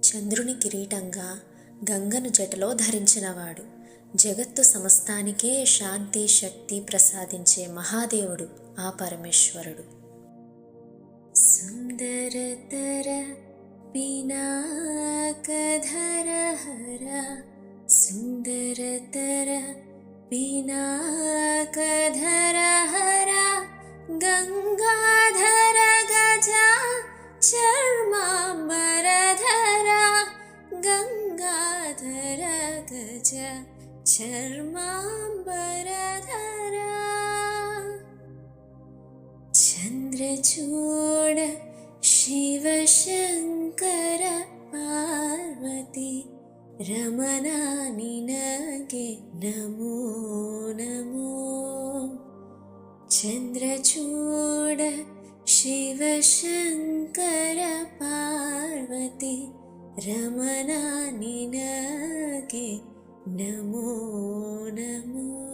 చంద్రుని కిరీటంగా గంగను జటలో ధరించినవాడు. జగత్తు సమస్తానికే శాంతి శక్తి ప్రసాదించే మహాదేవుడు ఆ పరమేశ్వరుడు. సుందరతర పినాకధర హర సుందరతర పినాకధర హర గంగ गङ्गाधर गज चर्माम्बर धरा चन्द्रचू पार्वती रमणानि नगे नमो नमो। चन्द्रचूड शिवशङ्कर रमणानि नमो नमो